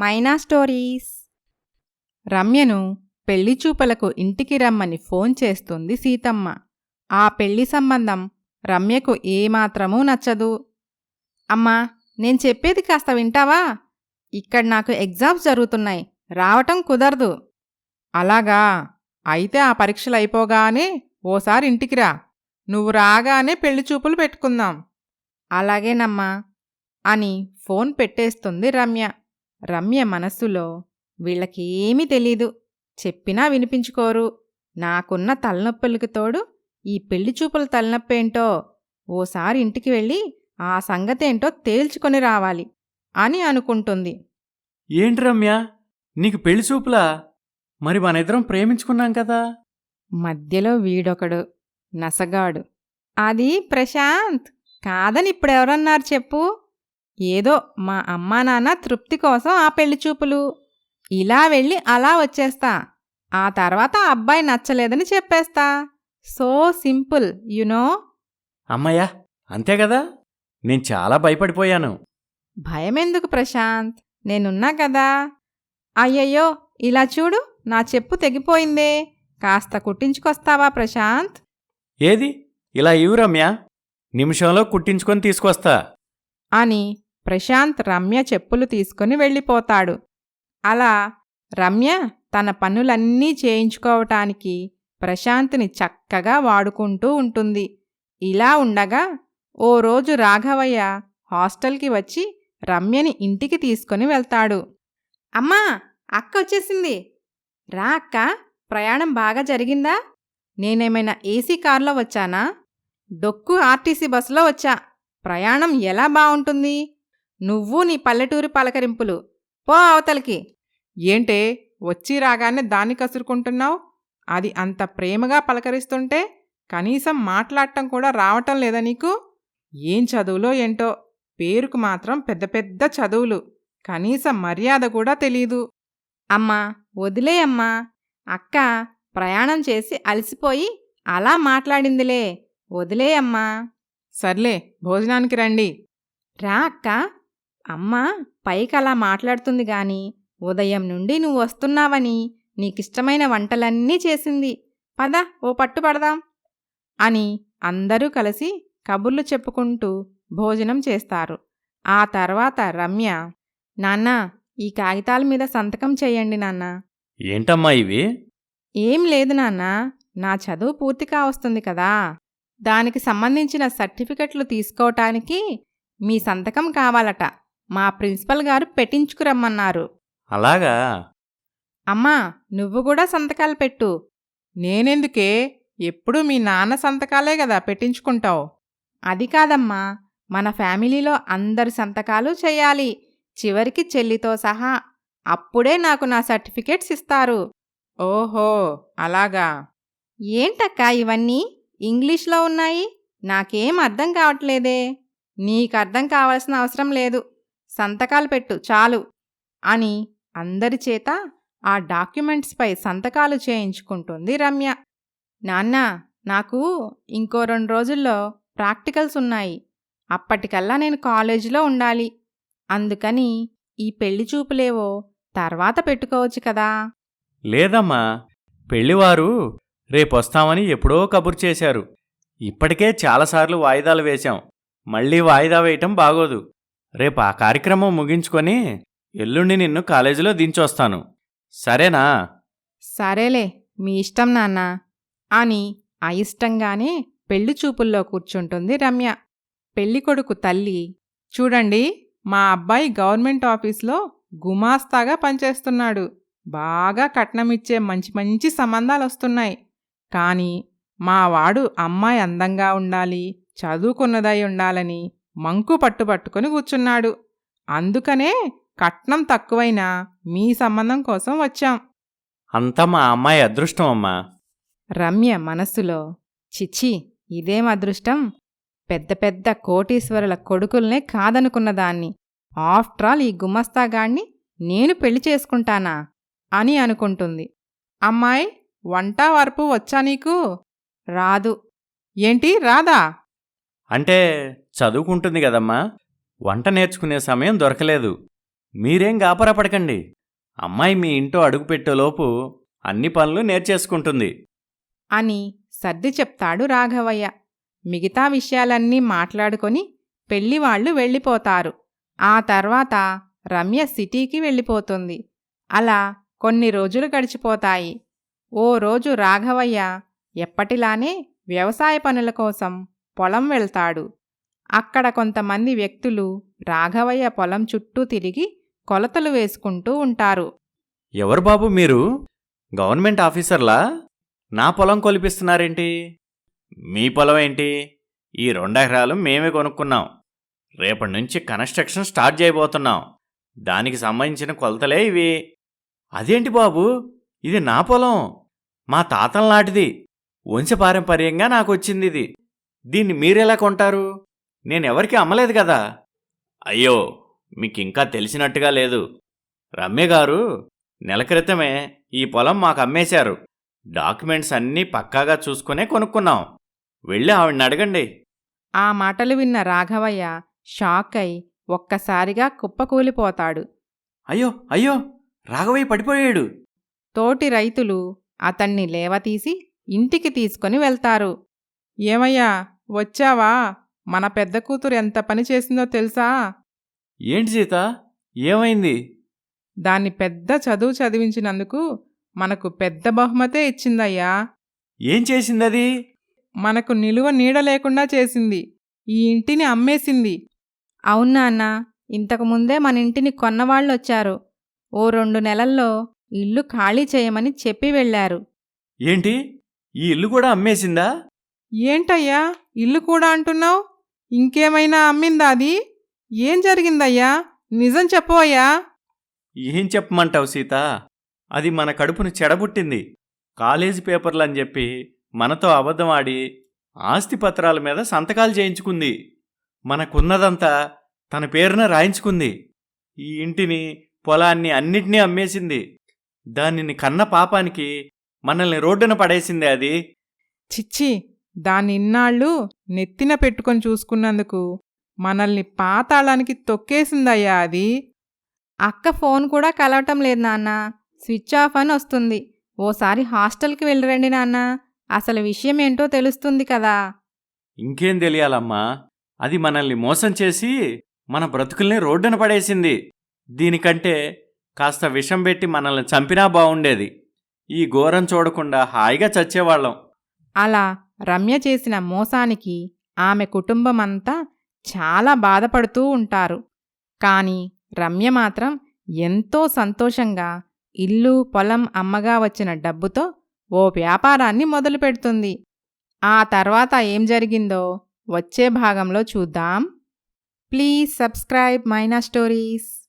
మైనా stories. రమ్యను పెళ్ళి చూపలకు ఇంటికి రమ్మని ఫోన్ చేస్తుంది సీతమ్మ. ఆ పెళ్ళి సంబంధం రమ్యకు ఏమాత్రమూ నచ్చదు. అమ్మా నేను చెప్పేది కాస్త వింటావా? ఇక్కడ నాకు ఎగ్జామ్స్ జరుగుతున్నాయి రావటం కుదరదు. అలాగా? అయితే ఆ పరీక్షలు అయిపోగానే ఓసారి ఇంటికి రా. నువ్వు రాగానే పెళ్ళి చూపులు పెట్టుకుందాం. అలాగేనమ్మా అని ఫోన్ పెట్టేస్తుంది రమ్య. రమ్య మనస్సులో వీళ్ళకేమీ తెలీదు. చెప్పినా వినిపించుకోరు. నాకున్న తలనొప్పులకి తోడు ఈ పెళ్ళి చూపుల తలనొప్పేంటో ఓసారి ఇంటికి వెళ్ళి ఆ సంగతేంటో తేల్చుకొని రావాలి అని అనుకుంటుంది. ఏంటి రమ్య? నీకు పెళ్ళి చూపులా? మరి మన ఇద్దరం ప్రేమించుకున్నాం కదా? మధ్యలో వీడొకడు నసగాడు. అది ప్రశాంత్. కాదని ఇప్పుడెవరన్నారు చెప్పు. ఏదో మా అమ్మా నాన్న తృప్తి కోసం ఆ పెళ్ళి చూపులు. ఇలా వెళ్ళి అలా వచ్చేస్తా. ఆ తర్వాత అబ్బాయి నచ్చలేదని చెప్పేస్తా. సో సింపుల్ యునో అమ్మయ్యా అంతే కదా? నేను చాలా భయపడిపోయాను. భయమెందుకు ప్రశాంత్? నేనున్నా కదా? అయ్యయ్యో ఇలా చూడు నా చెప్పు తెగిపోయిందే. కాస్త కుట్టించుకొస్తావా ప్రశాంత్? ఏది? ఇలా ఇవ్వు రమ్య నిమిషంలో కుట్టించుకొని తీసుకొస్తా. అని ప్రశాంత్ రమ్య చెప్పులు తీసుకుని వెళ్ళిపోతాడు. అలా రమ్య తన పనులన్నీ చేయించుకోవటానికి ప్రశాంత్ని చక్కగా వాడుకుంటూ ఉంటుంది. ఇలా ఉండగా ఓ రోజు రాఘవయ్య హాస్టల్కి వచ్చి రమ్యని ఇంటికి తీసుకొని వెళ్తాడు. అమ్మా అక్క వచ్చేసింది. రా అక్క ప్రయాణం బాగా జరిగిందా? నేనేమైనా ఏసీ కారులో వచ్చానా? డొక్కు ఆర్టీసీ బస్సులో వచ్చా. ప్రయాణం ఎలా బాగుంటుంది? నువ్వు నీ పల్లెటూరి పలకరింపులు. పో అవతలికి. ఏంటే వచ్చి రాగానే దాన్ని కసురుకుంటున్నావు? అది అంత ప్రేమగా పలకరిస్తుంటే కనీసం మాట్లాడటం కూడా రావటం లేదా నీకు? ఏం చదువులో ఏంటో? పేరుకు మాత్రం పెద్ద పెద్ద చదువులు. కనీసం మర్యాద కూడా తెలీదు. అమ్మా వదిలే అమ్మా. అక్క ప్రయాణం చేసి అలసిపోయి అలా మాట్లాడిందిలే. వదిలే అమ్మా. సర్లే భోజనానికి రండి. రా అక్క. అమ్మ పైకి అలా మాట్లాడుతుంది గాని ఉదయం నుండి నువ్వు వస్తున్నావని నీకిష్టమైన వంటలన్నీ చేసింది. పద ఓ పట్టు పడదాం. అని అందరూ కలిసి కబుర్లు చెప్పుకుంటూ భోజనం చేస్తారు. ఆ తర్వాత రమ్య నాన్న ఈ కాగితాల మీద సంతకం చెయ్యండి నాన్న. ఏంటమ్మా ఇవి? ఏం లేదు నాన్న నా చదువు పూర్తి కావస్తుంది కదా. దానికి సంబంధించిన సర్టిఫికెట్లు తీసుకోవటానికి మీ సంతకం కావాలట. మా ప్రిన్సిపల్ గారు పెట్టించుకురమ్మన్నారు. అలాగా? అమ్మా నువ్వు కూడా సంతకాలు పెట్టు. నేనెందుకే? ఎప్పుడూ మీ నాన్న సంతకాలే కదా పెట్టించుకుంటావు. అది కాదమ్మా మన ఫ్యామిలీలో అందరి సంతకాలు చేయాలి. చివరికి చెల్లితో సహా అప్పుడే నాకు నా సర్టిఫికేట్స్ ఇస్తారు. ఓహో అలాగా? ఏంటక్క ఇవన్నీ? ఇంగ్లీష్లో ఉన్నాయి? నాకేం అర్థం కావట్లేదే. నీకు అర్థం కావాల్సిన అవసరం లేదు. సంతకాలు పెట్టు చాలు అని అందరి చేత ఆ డాక్యుమెంట్స్పై సంతకాలు చేయించుకుంటుంది రమ్య. నాన్న నాకు ఇంకో రెండు రోజుల్లో ప్రాక్టికల్స్ ఉన్నాయి. అప్పటికల్లా నేను కాలేజీలో ఉండాలి. అందుకని ఈ పెళ్ళి చూపులేవో తర్వాత పెట్టుకోవచ్చు కదా. లేదమ్మా పెళ్ళివారు రేపొస్తామని ఎప్పుడో కబురు చేశారు. ఇప్పటికే చాలాసార్లు వాయిదాలు వేశాం. మళ్ళీ వాయిదా వేయటం బాగోదు. రేపు ఆ కార్యక్రమం ముగించుకొని ఎల్లుండి నిన్ను కాలేజీలో దించొస్తాను. సరేనా? సరేలే మీ ఇష్టం నాన్న. అని అయిష్టంగానే పెళ్ళి చూపుల్లో కూర్చుంటుంది రమ్య. పెళ్ళికొడుకు తల్లి చూడండి మా అబ్బాయి గవర్నమెంట్ ఆఫీస్లో గుమాస్తాగా పనిచేస్తున్నాడు. బాగా కట్నమిచ్చే మంచి మంచి సంబంధాలు వస్తున్నాయి కానీ మా వాడు అమ్మాయి అందంగా ఉండాలి చదువుకున్నదై ఉండాలని మంకు పట్టుపట్టుకొని కూర్చున్నాడు. అందుకనే కట్నం తక్కువైనా మీ సంబంధం కోసం వచ్చాం. అంతా మా అమ్మాయి అదృష్టం అమ్మా. రమ్య మనస్సులో చిచ్చి ఇదేం అదృష్టం? పెద్ద పెద్ద కోటీశ్వరుల కొడుకుల్నే కాదనుకున్నదాన్ని ఆఫ్ట్రాల్ ఈ గుమస్తాగాణ్ణి నేను పెళ్ళి చేసుకుంటానా? అని అనుకుంటుంది. అమ్మాయి వంట వరపు వచ్చా నీకు? రాదు. ఏంటి రాదా? అంటే చదువుకుంటుంది కదమ్మా. వంట నేర్చుకునే సమయం దొరకలేదు. మీరేం గాపరపడకండి అమ్మాయి మీ ఇంటో అడుగుపెట్టేలోపు అన్ని పనులు నేర్చేసుకుంటుంది. అని సర్ది చెప్తాడు రాఘవయ్య. మిగతా విషయాలన్నీ మాట్లాడుకొని పెళ్ళివాళ్ళు వెళ్ళిపోతారు. ఆ తర్వాత రమ్య సిటీకి వెళ్ళిపోతుంది. అలా కొన్ని రోజులు గడిచిపోతాయి. ఓ రోజు రాఘవయ్య ఎప్పటిలానే వ్యవసాయ పనుల కోసం పొలం వెళ్తాడు. అక్కడ కొంతమంది వ్యక్తులు రాఘవయ్య పొలం చుట్టూ తిరిగి కొలతలు వేసుకుంటూ ఉంటారు. ఎవరు బాబు మీరు? గవర్నమెంట్ ఆఫీసర్లా? నా పొలం కొలిపిస్తున్నారేంటి? మీ పొలం ఏంటి? ఈ రెండెకరాలు మేమే కొనుక్కున్నాం. రేపటి నుంచి కన్స్ట్రక్షన్ స్టార్ట్ చేయబోతున్నాం. దానికి సంబంధించిన కొలతలే ఇవి. అదేంటి బాబు? ఇది నా పొలం. మా తాతల నాటిది. వంశపారంపర్యంగా నాకు వచ్చింది ఇది. దీన్ని మీరెలా కొంటారు? నేనెవరికి అమ్మలేదు కదా. అయ్యో మీకింకా తెలిసినట్టుగా లేదు. రమ్య గారు నెల క్రితమే ఈ పొలం మాకు అమ్మేశారు డాక్యుమెంట్స్ అన్నీ పక్కాగా చూసుకునే కొనుక్కున్నాం. వెళ్ళి ఆవిడని అడగండి. ఆ మాటలు విన్న రాఘవయ్య షాక్ అయి ఒక్కసారిగా కుప్పకూలిపోతాడు అయ్యో అయ్యో రాఘవయ్య పడిపోయాడు. తోటి రైతులు అతన్ని లేవతీసి ఇంటికి తీసుకొని వెళ్తారు. ఏమయ్యా వచ్చావా? మన పెద్ద కూతురు ఎంత పని చేసిందో తెలుసా? ఏంటి సీత? ఏమైంది? దాన్ని పెద్ద చదువు చదివించినందుకు మనకు పెద్ద బహుమతే ఇచ్చిందయ్యా. ఏం చేసిందది? మనకు నిలువ నీడ లేకుండా చేసింది. ఈ ఇంటిని అమ్మేసింది. అవునా అన్న ఇంతకుముందే మన ఇంటిని కొన్నవాళ్ళొచ్చారు. ఓ రెండు నెలల్లో ఇల్లు ఖాళీ చేయమని చెప్పి వెళ్ళారు. ఏంటి? ఈ ఇల్లు కూడా అమ్మేసిందా? ఏంటయ్యా? ఇల్లు కూడా అంటున్నావు? ఇంకేమైనా అమ్మిందా అది? ఏం జరిగిందయ్యా? నిజం చెప్పవయ్యా ఏం చెప్పమంటావు సీత? అది మన కడుపును చెడబుట్టింది. కాలేజీ పేపర్లు అని చెప్పి మనతో అబద్ధం ఆడి ఆస్తి పత్రాల మీద సంతకాలు చేయించుకుంది. మనకున్నదంతా తన పేరున రాయించుకుంది. ఈ ఇంటిని పొలాన్ని అన్నిటినీ అమ్మేసింది. దానిని కన్న పాపానికి మనల్ని రోడ్డున పడేసిందే అది. చిచ్చి దాన్ని ఇన్నాళ్ళు నెత్తిన పెట్టుకొని చూసుకున్నందుకు మనల్ని పాతాళానికి తొక్కేసిందయ్యా అది. అక్క ఫోన్ కూడా కలవటం లేదు నాన్న. స్విచ్ ఆఫ్ అని వస్తుంది. ఓసారి హాస్టల్కి వెళ్ళిరండి నాన్న. అసలు విషయం ఏంటో తెలుస్తుంది కదా. ఇంకేం తెలియాలమ్మా. అది మనల్ని మోసం చేసి మన బ్రతుకుల్ని రోడ్డున పడేసింది. దీనికంటే కాస్త విషం పెట్టి మనల్ని చంపినా బావుండేది. ఈ ఘోరం చూడకుండా హాయిగా చచ్చేవాళ్ళం. అలా రమ్య చేసిన మోసానికి ఆమె కుటుంబమంతా చాలా బాధపడుతూ ఉంటారు. కానీ రమ్య మాత్రం ఎంతో సంతోషంగా ఇల్లు పొలం అమ్మగా వచ్చిన డబ్బుతో ఓ వ్యాపారాన్ని మొదలుపెడుతుంది ఆ తర్వాత ఏం జరిగిందో వచ్చే భాగంలో చూద్దాం. Please subscribe Maina stories.